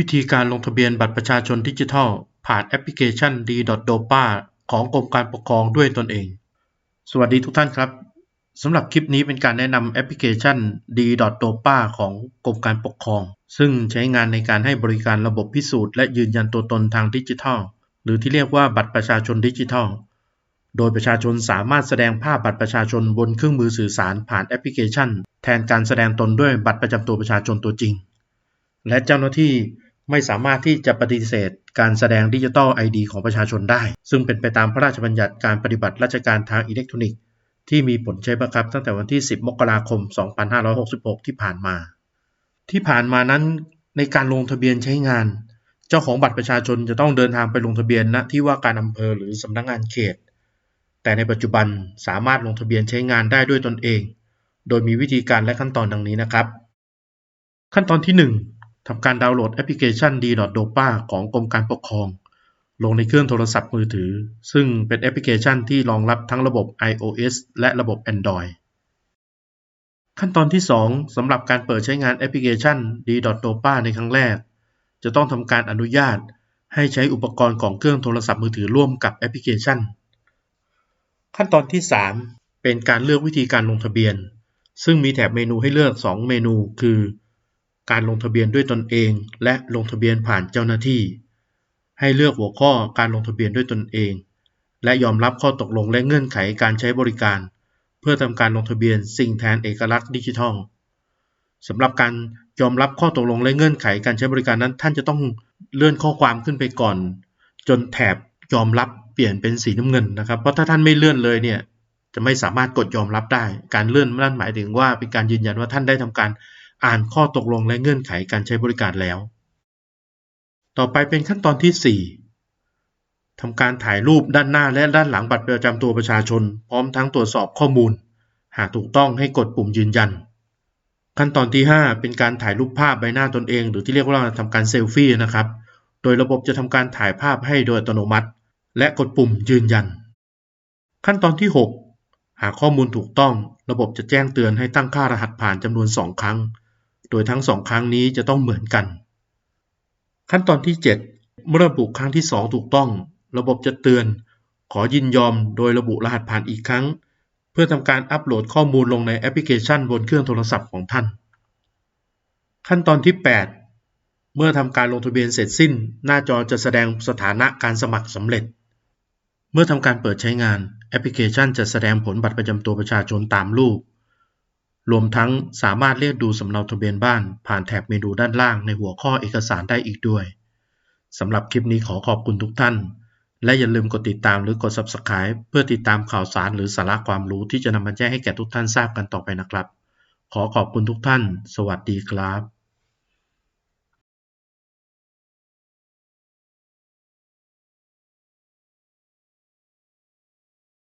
วิธีการลงทะเบียนบัตรประชาชนดิจิทัล ผ่านแอปพลิเคชัน d.dopa ของกรมการปกครองด้วยตนเอง สวัสดีทุกท่านครับสำหรับคลิปนี้เป็นการแนะนำแอปพลิเคชัน d.dopa ของกรมการปกครอง ซึ่งใช้งานในการให้บริการระบบพิสูจน์และยืนยันตัวตนทางดิจิทัล หรือที่เรียกว่าบัตรประชาชนดิจิทัล โดยประชาชนสามารถแสดงภาพบัตรประชาชนบนเครื่องมือสื่อสารผ่านแอปพลิเคชัน แทนการแสดงตนด้วยบัตรประจำตัวประชาชนตัวจริงและเจ้าหน้าที่ ไม่สามารถที่จะปฏิเสธการแสดงดิจิทัลไอดีของประชาชนได้ ซึ่งเป็นไปตามพระราชบัญญัติการปฏิบัติราชการทางอิเล็กทรอนิกส์ที่มีผลใช้บังคับตั้งแต่วันที่ 10 มกราคม 2566 ที่ผ่านมา ที่ผ่านมานั้นในการลงทะเบียนใช้งาน เจ้าของบัตรประชาชนจะต้องเดินทางไปลงทะเบียนณที่ว่าการอำเภอหรือสำนักงงานเขต แต่ในปัจจุบันสามารถลงทะเบียนใช้งานได้ด้วยตนเอง โดยมีวิธีการและขั้นตอนดังนี้นะครับ ขั้นตอนที่ 1 ทำการดาวน์โหลดแอปพลิเคชัน d.dopa ของกรมการปกครอง ลงในเครื่องโทรศัพท์มือถือ ซึ่งเป็นแอปพลิเคชันที่รองรับทั้งระบบ iOS และระบบ Android ขั้นตอนที่ 2สำหรับการเปิดใช้งานแอปพลิเคชัน d.dopa ในครั้งแรก จะต้องทำการอนุญาตให้ใช้อุปกรณ์ของเครื่องโทรศัพท์มือถือร่วมกับแอปพลิเคชัน ขั้นตอนที่ 3 เป็นการเลือกวิธีการลงทะเบียน ซึ่งมีแถบเมนูให้เลือก 2 เมนู คือ การลงทะเบียนด้วยตนเอง และลงทะเบียนผ่านเจ้าหน้าที่ ให้เลือกหัวข้อการลงทะเบียนด้วยตนเอง และยอมรับข้อตกลงและเงื่อนไขการใช้บริการ เพื่อทำการลงทะเบียนสิ่งแทนเอกลักษณ์ดิจิทัลสำหรับการยอมรับข้อตกลงและเงื่อนไขการใช้บริการนั้น ท่านจะต้องเลื่อนข้อความขึ้นไปก่อน จนแถบยอมรับเปลี่ยนเป็นสีน้ำเงินนะครับ เพราะถ้าท่านไม่เลื่อนเลยเนี่ยจะไม่สามารถกดยอมรับได้ การเลื่อนนั่นหมายถึงว่าเป็นการยืนยันว่าท่านได้ทำการ อ่านข้อตกลงและเงื่อนไขการใช้บริการแล้ว ต่อไปเป็นขั้นตอนที่ 4ทำการถ่ายรูปด้านหน้าและด้านหลังบัตรประจำตัวประชาชน พร้อมทั้งตรวจสอบข้อมูล หากถูกต้องให้กดปุ่มยืนยัน ขั้นตอนที่ 5 เป็นการถ่ายรูปภาพใบหน้าตนเอง หรือที่เรียกว่าทำการเซลฟี่นะครับ โดยระบบจะทำการถ่ายภาพให้โดยอัตโนมัติ และกดปุ่มยืนยัน ขั้นตอนที่ 6 หากข้อมูลถูกต้อง ระบบจะแจ้งเตือนให้ตั้งค่ารหัสผ่านจำนวน 2 ครั้ง โดยทั้ง2ครั้งนี้จะต้องเหมือนกัน ขั้นตอนที่ 7 เมื่อระบุครั้งที่ 2 ถูกต้อง ระบบจะเตือน ขอยินยอมโดยระบุรหัสผ่านอีกครั้ง เพื่อทำการอัปโหลดข้อมูลลงในแอปพลิเคชันบนเครื่องโทรศัพท์ของท่าน ขั้นตอนที่ 8 เมื่อทำการลงทะเบียนเสร็จสิ้น หน้าจอจะแสดงสถานะการสมัครสำเร็จ เมื่อทำการเปิดใช้งานแอปพลิเคชันจะแสดงผลบัตรประจำตัวประชาชนตามรูป รวมทั้งสามารถเรียกดูสำเนาทะเบียนบ้านผ่านแถบเมนูด้านล่างในหัวข้อเอกสารได้อีกด้วย สำหรับคลิปนี้ขอขอบคุณทุกท่าน และอย่าลืมกดติดตามหรือกด Subscribe เพื่อติดตามข่าวสารหรือสาระความรู้ที่จะนำมาแจ้งให้แก่ทุกท่านทราบกันต่อไปนะครับ ขอขอบคุณทุกท่าน สวัสดีครับ